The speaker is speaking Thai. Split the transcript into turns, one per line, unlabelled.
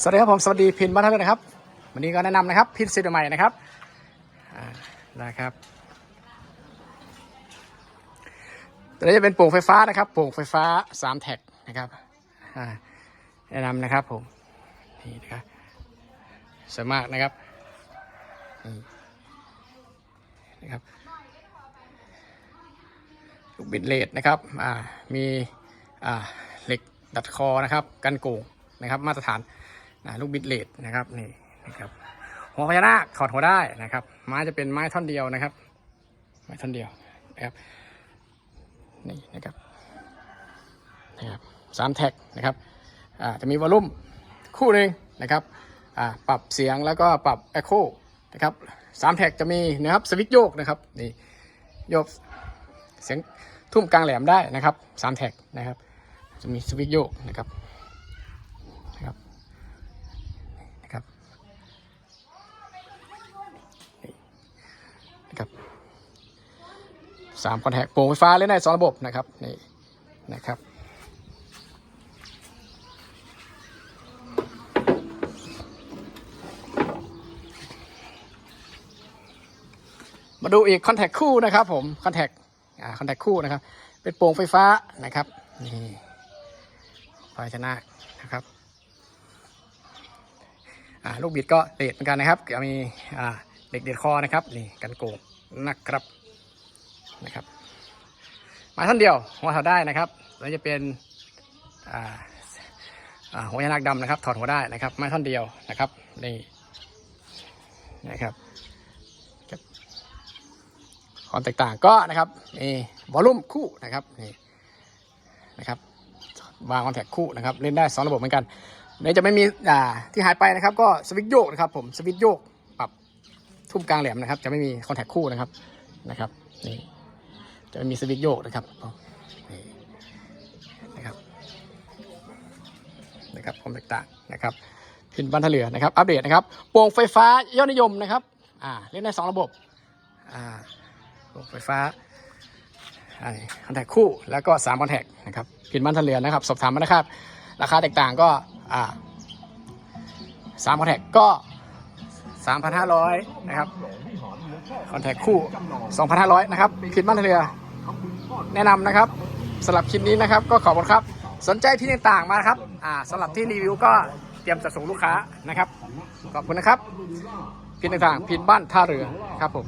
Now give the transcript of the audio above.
สวัสดีครับผมสวัสดีพินบ้านท่านนะครับ วันนี้ก็แนะนำนะครับพินซีดใหม่นะครับนะครับตัวนี้จะเป็นโป่งไฟฟ้านะครับโป่งไฟฟ้าสามแท็กนะครับแนะนำนะครับผมนี่นะครับสวยมากนะครับนะครับลูกบิดเลดนะครับมีเหล็กดัดคอนะครับกันโก่งนะครับมาตรฐาน นะลูกบิดเลดนะครับนี่นะครับหัวพญานาคถอดหัวได้นะครับ ไม้จะเป็นไม้ท่อนเดียวนะครับ ไม้ท่อนเดียวนะครับนี่นะครับนะครับสามแท็กนะครับอ่าจะมีวอลลุ่มคู่หนึ่งนะครับอ่าปรับเสียงแล้วก็ปรับเอ็โคนะครับสามแท็กจะมีนะครับสวิตช์โยกนะครับนี่โยกเสียงทุ่มกลางแหลมได้นะครับสามแท็กนะครับ จะมีสวิตช์โยกนะครับนะครับนะครับนี่นะครับ สามคอนแทคโปร่งไฟฟ้าเล่นได้สองระบบนะครับนี่นะครับมาดูอีกคอนแทคคู่นะครับผมคอนแทคอ่าคอนแทคคู่นะครับ เป็นโปร่งไฟฟ้านะครับนี่ภาชนะนะครับอ่าลูกบิดก็เลดเหมือนกันนะครับจะมีอ่าเหล็กเด็ดคอนะครับนี่กันโกงนะครับ นะครับไมาท่านเดียวหัวถอดได้นะครับแล้วจะเป็นหัวยานักดำนะครับ ถอดหัวได้นะครับไม้ท่อนเดียวนะครับนี่นะครับความแตกต่างก็นะครับนี่วอลลุ่มคู่นะครับนี่นะครับวางคอนแทคคู่นะครับเล่นได้สองระบบเหมือนกันเดี๋ยวจะไม่มีอ่าที่หายไปนะครับ ก็สวิตช์โยกนะครับ ผมสวิตช์โยกปรับทุ่มกลางแหลมนะครับ จะไม่มีคอนแทคคู่นะครับนะครับนี่ จะไม่มีสวิตช์โยกนะครับนะครับนะครับความแตกต่างนะครับพินบันทะเรือนะครับ อัปเดตนะครับโป่งไฟฟ้ายอดนิยมนะครับอ่าเล่นได้สองระบบอ่าโป่งไฟฟ้าคอนแทคคู่แล้วก็3คอนแทคนะครับพินบ้านทะเรือนนะครับ สอบถามมานะครับ ราคาแตกต่างก็อ่าสามคอนแทคก็ 3,500 นะครับคอนแทคคู่ 2,500 นะครับพินบ้านทะเรือ แนะนำนะครับสำหรับคลิปนี้นะครับ ก็ขอบคุณครับ สนใจที่ต่างๆมาครับอ่าสำหรับที่รีวิวก็เตรียมจะส่งลูกค้านะครับ ขอบคุณนะครับพินต่างๆพินบ้านท่าเรือครับผม